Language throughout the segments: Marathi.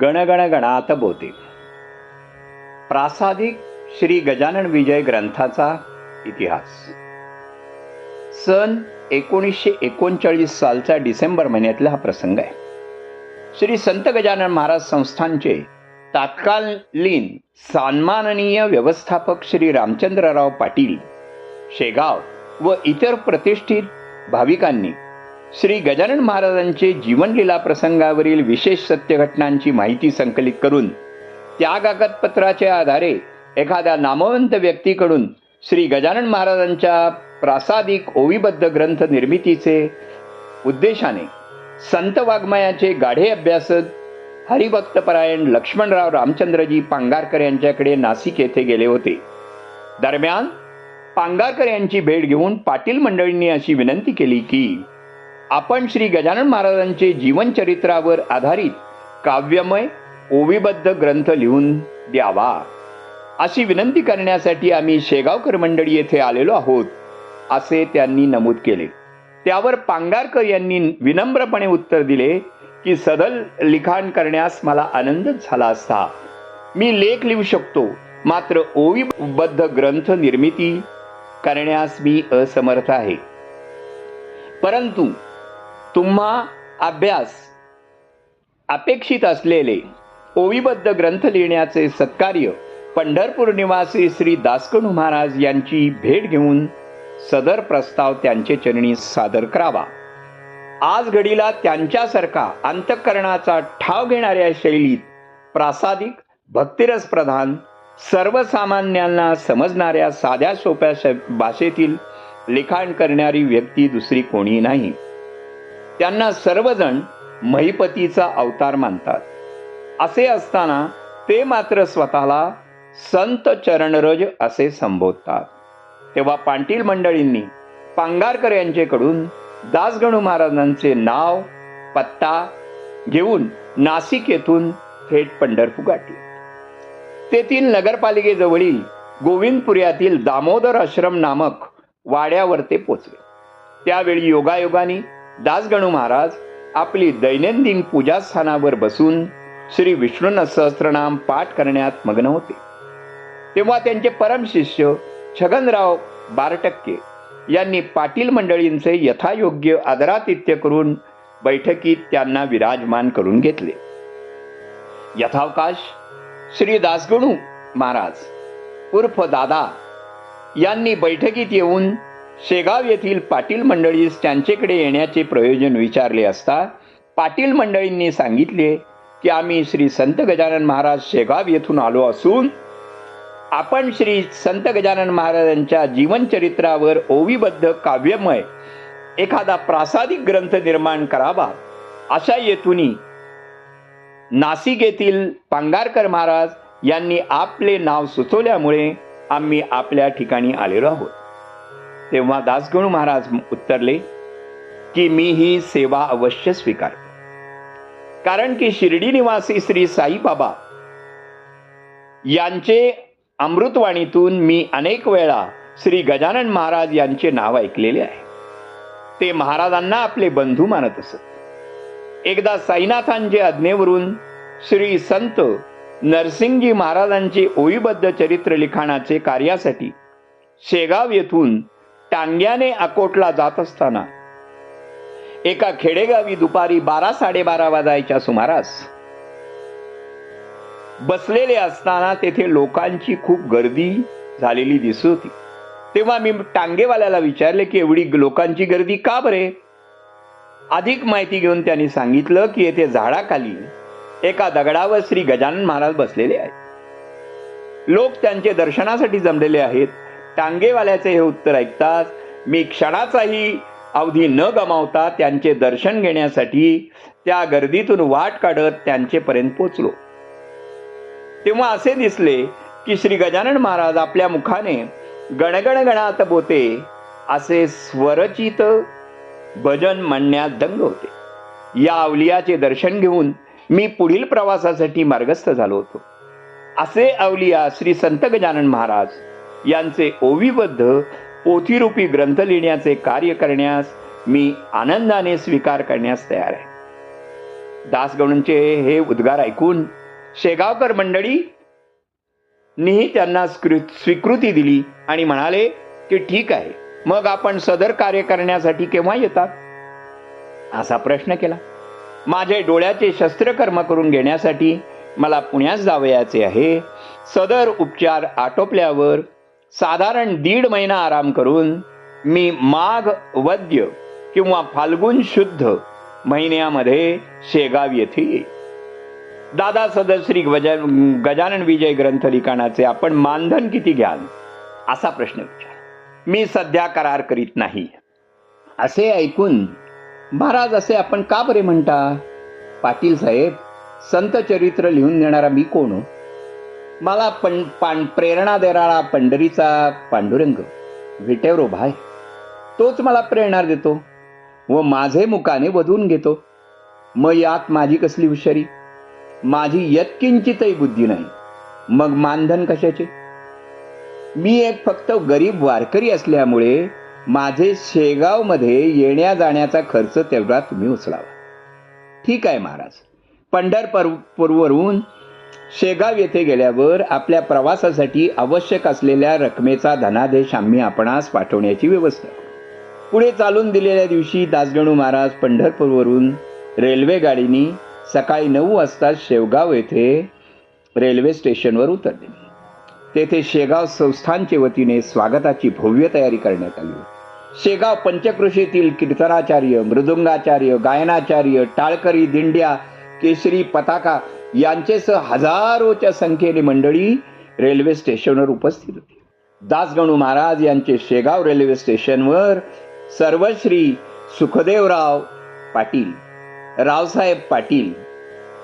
गणगणगणात बोते प्रासादिक श्री गजानन विजय ग्रंथाचा इतिहास. सन एकोणीसशे एकोणचाळीस सालचा डिसेंबर महिन्यातला हा प्रसंग आहे. श्री संत गजानन महाराज संस्थानचे तात्कालीन सन्माननीय व्यवस्थापक श्री रामचंद्रराव पाटील शेगाव व इतर प्रतिष्ठित भाविकांनी श्री गजानन महाराजांचे जीवनलीला प्रसंगावरील विशेष सत्यघटनांची माहिती संकलित करून त्या कागदपत्राच्या आधारे एखाद्या नामवंत व्यक्तीकडून श्री गजानन महाराजांच्या प्रासादिक ओवीबद्ध ग्रंथ निर्मितीचे उद्देशाने संत वाङ्मयाचे गाढे अभ्यासक हरिभक्तपरायण लक्ष्मणराव रामचंद्रजी पांगारकर यांच्याकडे नाशिक येथे गेले होते. दरम्यान पांगारकर यांची भेट घेऊन पाटील मंडळींनी अशी विनंती केली की आपण श्री गजानन महाराजांचे जीवनचरित्रावर आधारित काव्यमय ओवीबद्ध ग्रंथ लिहून द्यावा. अशी विनंती करण्यासाठी आम्ही शेगावकर मंडळी येथे आलेलो आहोत असे त्यांनी नमूद केले. त्यावर पांगारकर यांनी विनम्रपणे उत्तर दिले की सदल लिखाण करण्यास मला आनंदच झाला असता. मी लेख लिहू शकतो मात्र ओवीबद्ध ग्रंथ निर्मिती करण्यास मी असमर्थ आहे. परंतु तुम्हा अभ्यास अपेक्षित असलेले ओवीबद्ध ग्रंथ लिहिण्याचे सत्कार्य पंढरपूर निवासी श्री दासकणू महाराज यांची भेट घेऊन सदर प्रस्ताव त्यांचे चरणी सादर करावा. आज घडीला त्यांच्यासारखा अंतःकरणाचा ठाव घेणाऱ्या शैलीत प्रासादिक भक्तिरस प्रधान सर्वसामान्यांना समजणाऱ्या साध्या सोप्या श- भाषेतील लिखाण करणारी व्यक्ती दुसरी कोणी नाही. त्यांना सर्वजण महिपतीचा अवतार मानतात. असे असताना ते मात्र स्वतःला संत चरणरज असे संबोधतात. तेव्हा पाटील मंडळींनी पांगारकर यांचेकडून दासगणू महाराजांचे नाव पत्ता घेऊन नाशिक येथून थेट पंढरपूर गाठले. तेथील नगरपालिकेजवळील गोविंदपुऱ्यातील दामोदर आश्रम नामक वाड्यावर ते पोचले त्यावेळी योगायोगाने दासगणू महाराज आपली दैनंदिन पूजास्थानावर बसून श्री विष्णूंना सहस्त्रनाम पाठ करण्यात मग्न होते. तेव्हा त्यांचे परमशिष्य छगनराव बारटक्के यांनी पाटील मंडळींचे यथायोग्य आदरातिथ्य करून बैठकीत त्यांना विराजमान करून घेतले. यथावकाश श्री दासगणू महाराज उर्फ दादा यांनी बैठकीत येऊन शेगाव येथील पाटील मंडळीस त्यांचेकडे येण्याचे प्रयोजन विचारले असता पाटील मंडळींनी सांगितले की आम्ही श्री संत गजानन महाराज शेगाव येथून आलो असून आपण श्री संत गजानन महाराजांच्या जीवनचरित्रावर ओवीबद्ध काव्यमय एखादा प्रासादिक ग्रंथ निर्माण करावा अशा येथून नाशिक येथील पांगारकर महाराज यांनी आपले नाव सुचवल्यामुळे आम्ही आपल्या ठिकाणी आलेलो आहोत. तेव्हा दासगणू महाराज उत्तरले की मी ही सेवा अवश्य स्वीकार कारण की शिर्डी निवासी श्री साईबाबा यांचे अमृतवाणीतून मी अनेक वेळा श्री गजानन महाराज यांचे नाव ऐकलेले आहे. ते महाराजांना आपले बंधू मानत असत. एकदा साईनाथांच्या आज्ञेवरून श्री संत नरसिंगजी महाराजांचे ओईबद्ध चरित्र लिखाणाचे कार्यासाठी शेगाव येथून टांग्याने अकोटला जात असताना. एका खेडेगावी दुपारी बारा साडेबारा वाजायच्या सुमारास बसलेले असताना तेथे लोकांची खूप गर्दी झालेली दिसत होती. तेव्हा मी टांगेवाल्याला विचारले की एवढी लोकांची गर्दी का बरे? अधिक माहिती घेऊन त्यांनी सांगितलं की येथे झाडाखाली एका दगडावर श्री गजानन महाराज बसलेले आहेत. लोक त्यांचे दर्शनासाठी जमलेले आहेत. टांगेवाल्याचे हे उत्तर ऐकताच मी क्षणाचाही अवधी न गमावता त्यांचे दर्शन घेण्यासाठी त्या गर्दीतून वाट काढत त्यांचेपर्यंत पोचलो. तेव्हा असे दिसले की श्री गजानन महाराज आपल्या मुखाने गणगण गणात बोते असे स्वरचित भजन म्हणण्यात दंग होते. या अवलियाचे दर्शन घेऊन मी पुढील प्रवासासाठी मार्गस्थ झालो होतो. असे अवलिया श्री संत गजानन महाराज यांचे ओवीबद्ध पोथीरूपी ग्रंथ लिहिण्याचे कार्य करण्यास मी आनंदाने स्वीकार करण्यास तयार आहे. दासगणूंचे हे उद्गार ऐकून शेगावकर मंडळी नी त्यांना स्वीकृती दिली आणि म्हणाले की ठीक आहे मग आपण सदर कार्य करण्यासाठी केव्हा येतात? असा प्रश्न केला. माझे डोळ्याचे शस्त्रकर्म करून घेण्यासाठी मला पुण्यास जावयाचे आहे. सदर उपचार आटोपल्यावर साधारण दीड महिना आराम करून मी माघ वद्य किंवा फाल्गुन शुद्ध महिन्यामध्ये शेगाव येथे येईल दादा सदश्री गजा गजानन विजय ग्रंथ लिखाणाचे आपण मानधन किती घ्याल? असा प्रश्न विचार. मी सध्या करार करीत नाही. असे ऐकून महाराज असे आपण का बरे म्हणता? पाटील साहेब संत चरित्र लिहून देणारा मी कोण हो? मला पण पान प्रेरणा देणारा पंढरीचा पांडुरंग. विटेवरो भाय तोच मला प्रेरणा देतो व माझे मुकाने वधून घेतो. मग यात माझी कसली हुशारी? माझी यत्किंचितही बुद्धी नाही. मग मानधन कशाचे? मी एक फक्त गरीब वारकरी असल्यामुळे माझे शेगावमध्ये येण्या जाण्याचा खर्च तेवढा तुम्ही उचलावा. ठीक आहे महाराज. पंढरपूरवरून शेगाव येथे गेल्यावर आपल्या प्रवासासाठी आवश्यक असलेल्या रकमेचा धनादेश आम्ही आपणास पाठवण्याची व्यवस्था पुढे चालून दिलेल्या दिवशी दासगणू महाराज पंढरपूरवरून रेल्वे गाडीनी सकाळी नऊ वाजता शेवगाव येथे रेल्वे स्टेशनवर उतरले. तेथे शेगाव संस्थानचे वतीने स्वागताची भव्य तयारी करण्यात आली. शेगाव पंचकृषीतील कीर्तनाचार्य मृदुंगाचार्य गायनाचार्य टाळकरी दिंड्या केशरी पताका यांचेसह हजारोच्या संख्येने मंडळी रेल्वे स्टेशनवर उपस्थित होती. दासगणू महाराज यांचे शेगाव रेल्वे स्टेशनवर सर्वश्री सुखदेवराव पाटील रावसाहेब पाटील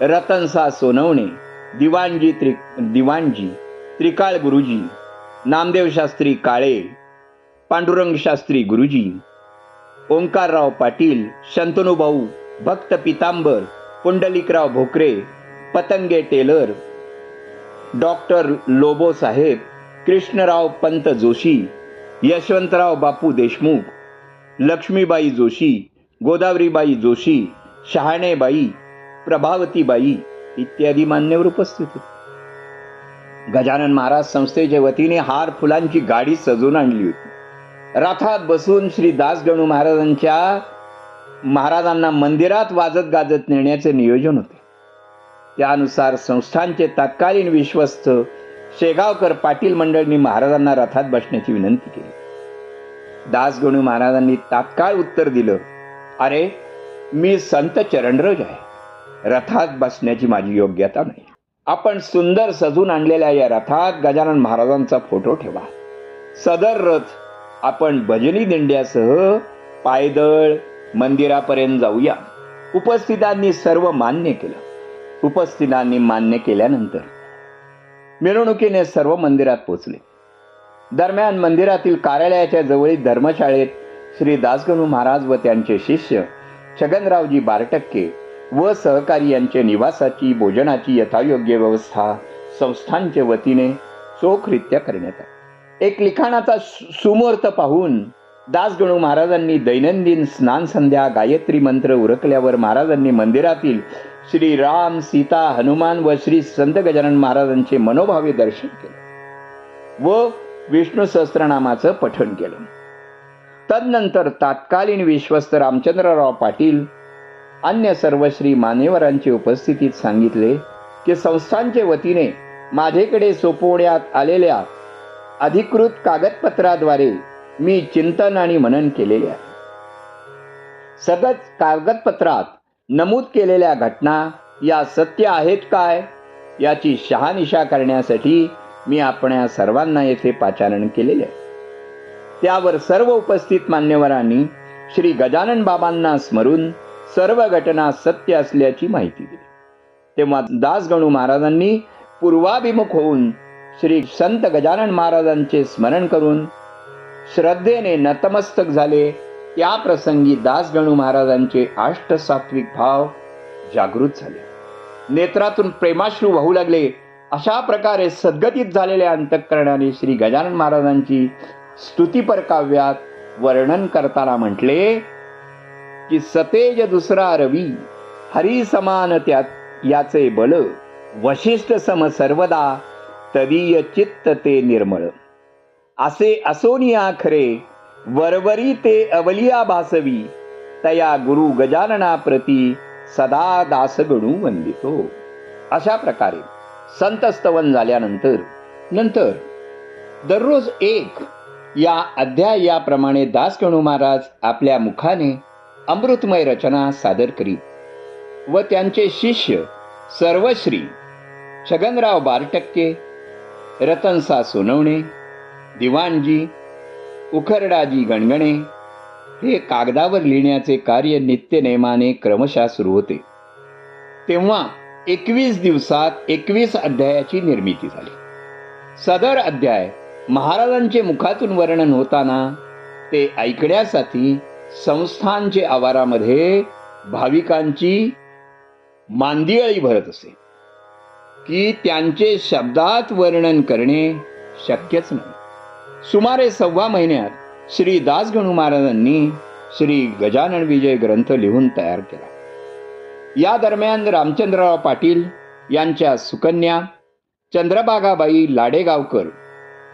रतनसा सोनवणे दिवाणजी त्रि दिवाणजी त्रिकाळ गुरुजी नामदेवशास्त्री काळे पांडुरंगशास्त्री गुरुजी ओंकारराव पाटील शंतनुभाऊ भक्त पितांबर पुंडलिकराव भोकरे पतंगे टेलर डॉक्टर लोबो साहेब कृष्णराव पंत जोशी यशवंतराव बापू देशमुख लक्ष्मीबाई जोशी गोदावरीबाई जोशी शहाणेबाई प्रभावतीबाई इत्यादी मान्यवर उपस्थित होते. गजानन महाराज संस्थेच्या वतीने हार फुलांची गाडी सजवून आणली होती. रथात बसून श्री दासगणू महाराजांच्या महाराजांना मंदिरात वाजत गाजत नेण्याचे नियोजन होते. त्यानुसार संस्थांचे तत्कालीन विश्वस्त शेगावकर पाटील मंडळनी महाराजांना रथात बसण्याची विनंती केली. दासगणू महाराजांनी तात्काळ उत्तर दिलं अरे मी संत चरणरज आहे. रथात बसण्याची माझी योग्यता नाही. आपण सुंदर सजून आणलेल्या या रथात गजानन महाराजांचा फोटो ठेवा. सदर रथ आपण भजनी दिंड्यासह पायदळ मंदिरापर्यंत जाऊया. उपस्थितांनी सर्व मान्य केलं. उपस्थितांनी मान्य केल्यानंतर मिरवणुकीने सर्व मंदिरात पोचले दरम्यान मंदिरातील कार्यालयाच्या जवळील धर्मशाळेत श्री दासगणू महाराज व त्यांचे शिष्य छगनरावजी बारटक्के व सहकारी यांचे निवासाची भोजनाची यथायोग्य व्यवस्था संस्थांच्या वतीने चोखरित्या करण्यात आली. एक लिखाणाचा सु- सुमुहूर्त पाहून दासगणू महाराजांनी दैनंदिन स्नान संध्या गायत्री मंत्र उरकल्यावर महाराजांनी मंदिरातील श्री राम सीता हनुमान व श्री संत गजानन महाराजांचे मनोभावे दर्शन केले व विष्णू सहस्त्रनामाचं पठण केलं. तदनंतर तात्कालीन विश्वस्त रामचंद्रराव पाटील अन्य सर्वश्री मान्यवरांची उपस्थितीत सांगितले की संस्थांचे वतीने माझेकडे सोपवण्यात आलेल्या अधिकृत कागदपत्राद्वारे मी चिंतन आणि मनन केलेले आहे. सगळंच कागदपत्रात नमूद केलेल्या घटना या सत्य आहेत काय याची शहानिशा करण्यासाठी मी आपणा सर्वांना येथे पाचारण केलेले आहे. त्यावर सर्व उपस्थित मान्यवरांनी श्री गजानन बाबांना स्मरून सर्व घटना सत्य असल्याची माहिती दिली. तेव्हा दासगणू महाराजांनी पूर्वाभिमुख होऊन श्री संत गजानन महाराजांचे स्मरण करून श्रद्धेने नतमस्तक झाले त्या प्रसंगी दासगणू महाराजांचे अष्टसात्विक भाव जागृत झाले. नेत्रातून प्रेमाश्रू वाहू लागले. अशा प्रकारे सद्गतीत झालेल्या अंतःकरणाने श्री गजानन महाराजांची स्तुतीपर काव्यात वर्णन करताना म्हटले की सतेज दुसरा रवी हरी समान त्यात याचे बल वशिष्ठ सम सर्वदा तदीय चित्त ते निर्मळ. असे असोनिया खरे वरवरी ते अवलिया भासवी तया गुरु गजानना प्रती सदा दासगणू वंदितो. अशा प्रकारे संत स्तवन झाल्यानंतर नंतर दररोज एक या अध्याय याप्रमाणे दासगणू महाराज आपल्या मुखाने अमृतमय रचना सादर करीत व त्यांचे शिष्य सर्वश्री छगनराव बारटक्के रतनसा सोनवणे दिवाणजी उखरडाजी गणगणे. हे कागदावर लिहिण्याचे कार्य नित्यनेमाने क्रमशः सुरू होते. तेव्हा एकवीस दिवसात एकवीस अध्यायाची निर्मिती झाली. सदर अध्याय महाराजांचे मुखातून वर्णन होताना ते ऐकण्यासाठी संस्थांचे आवारामध्ये भाविकांची मांदियाळी भरत असे की त्यांचे शब्दात वर्णन करणे शक्यच नाही सुमारे सव्वा महिन्यात श्री दासगणू महाराजांनी श्री गजानन विजय ग्रंथ लिहून तयार केला. या दरम्यान रामचंद्रराव पाटील यांच्या सुकन्या चंद्रबागाबाई लाडेगावकर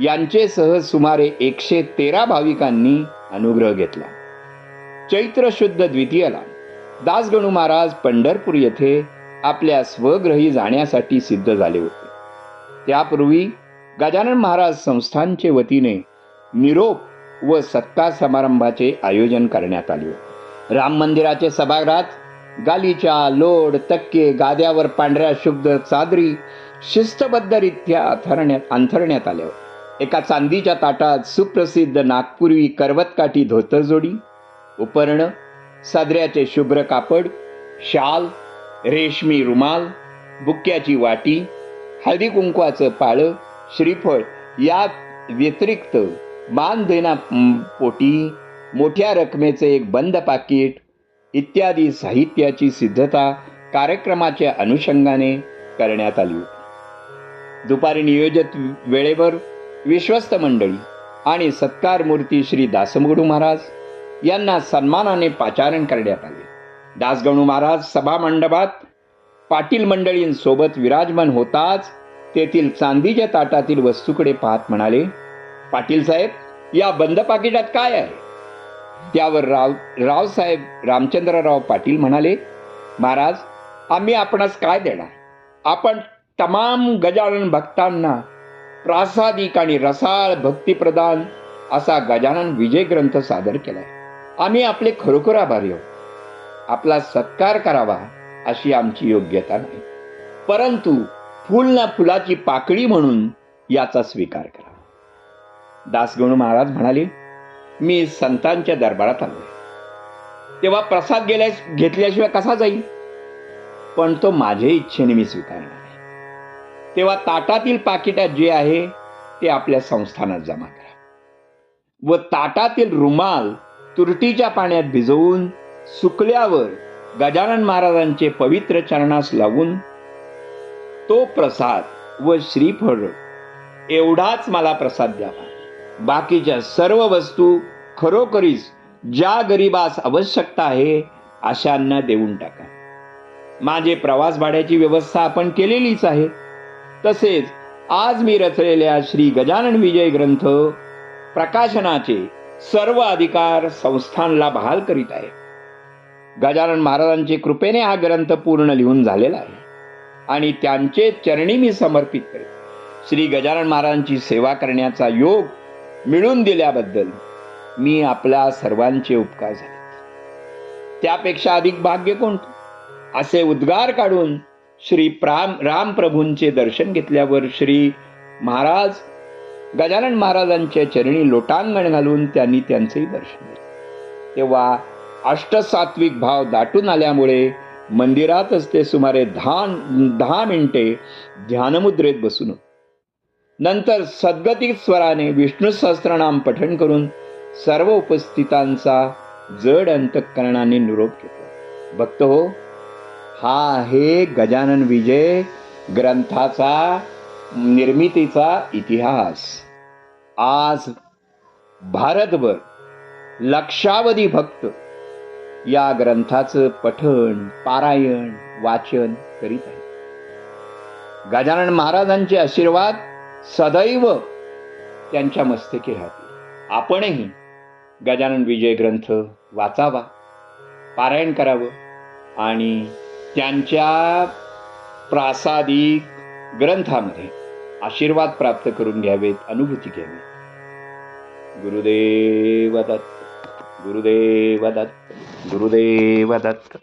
यांचेसह सुमारे एकशे तेरा भाविकांनी अनुग्रह घेतला. चैत्र शुद्ध द्वितीयला दासगणू महाराज पंढरपूर येथे आपल्या स्वग्रही जाण्यासाठी सिद्ध झाले होते. त्यापूर्वी गजानन महाराज संस्थांचे वतीने निरोप व सत्कार समारंभाचे आयोजन करण्यात आले. राम मंदिराचे सभागृहात गालीच्या लोड तक्के गाद्यावर पांढऱ्या शुद्ध चादरी शिस्तबद्धरित्या अथरण्यात अंथरण्यात आल्या. एका चांदीच्या ताटात सुप्रसिद्ध नागपुरी करवतकाठी धोतरजोडी उपर्ण सादऱ्याचे शुभ्र कापड शाल रेशमी रुमाल बुक्क्याची वाटी हळदी कुंकवाचं पाळं श्रीफळ या व्यतिरिक्त मान देना पोटी मोठ्या रकमेचे एक बंद पाकिट इत्यादी साहित्याची सिद्धता कार्यक्रमाच्या अनुषंगाने करण्यात आली. होती दुपारी नियोजित वेळेवर विश्वस्त मंडळी आणि सत्कार मूर्ती श्री दासमगडू महाराज यांना सन्मानाने पाचारण करण्यात आले. दासगणू महाराज सभा मंडपात पाटील मंडळींसोबत विराजमान होताच तेथील चांदीच्या ताटातील वस्तूकडे पाहत म्हणाले पाटील साहेब या बंद पाकिटात काय आहे? त्यावर राव रावसाहेब रामचंद्रराव पाटील म्हणाले महाराज आम्ही आपणास काय देणार? आपण तमाम गजानन भक्तांना प्रासादिक आणि रसाळ भक्तिप्रदान असा गजानन विजय ग्रंथ सादर केलाय. आम्ही आपले खरोखर आभारी आहोत. आपला सत्कार करावा अशी आमची योग्यता नाही. परंतु फुल ना फुलाची पाकळी म्हणून याचा स्वीकार करा. दासगणू महाराज म्हणाले मी संतांच्या दरबारात आलोय. तेव्हा प्रसाद गेल्यास घेतल्याशिवाय कसा जाईल पण तो माझ्या इच्छेने मी स्वीकारणार आहे. तेव्हा ताटातील पाकिटात जे आहे ते आपल्या संस्थानात जमा करा. व ताटातील रुमाल तुरटीच्या पाण्यात भिजवून सुकल्यावर गजानन महाराजांचे पवित्र चरणास लावून तो प्रसाद व श्रीफळ. एवढाच मला प्रसाद द्यावा. बाकीच्या सर्व वस्तू खरोखरीच ज्या गरिबास आवश्यकता आहे अशांना देऊन टाका. माझे प्रवास भाड्याची व्यवस्था आपण केलेलीच आहे. तसेच आज मी रचलेल्या श्री गजानन विजय ग्रंथ प्रकाशनाचे सर्व अधिकार संस्थानला बहाल करीत आहे. गजानन महाराजांचे कृपेने हा ग्रंथ पूर्ण लिहून झालेला आहे. आणि त्यांचे चरणी मी समर्पित करेन. श्री गजानन महाराजांची सेवा करण्याचा योग मिळून दिल्याबद्दल मी आपल्या सर्वांचे उपकार झाले. त्यापेक्षा अधिक भाग्य कोणतं? असे उद्गार काढून श्री प्राम रामप्रभूंचे दर्शन घेतल्यावर श्री महाराज गजानन महाराजांच्या चरणी लोटांगण घालून त्यांनी त्यांचेही दर्शन घेतले तेव्हा अष्टसात्विक भाव दाटून आल्यामुळे मंदिरातच ते सुमारे दहा दहा मिनिटे ध्यानमुद्रेत बसून. नंतर सद्गतिक स्वराने विष्णू सहस्त्रनाम पठण करून सर्व उपस्थितांचा जड अंतकरणाने निरोप घेतला. भक्त हो हा आहे गजानन विजय ग्रंथाचा निर्मितीचा इतिहास. आज भारतभर लक्षावधी भक्त या ग्रंथाचं पठण पारायण वाचन करीत आहे. गजानन महाराजांचे आशीर्वाद सदैव त्यांच्या मस्तकी राहतील. आपणही गजानन विजय ग्रंथ वाचावा पारायण करावं आणि त्यांच्या प्रासादिक ग्रंथामध्ये आशीर्वाद प्राप्त करून घ्यावेत अनुभूती घ्यावी. गुरुदेव दत्त गुरुदेव दत्त गुरुदेव दत्त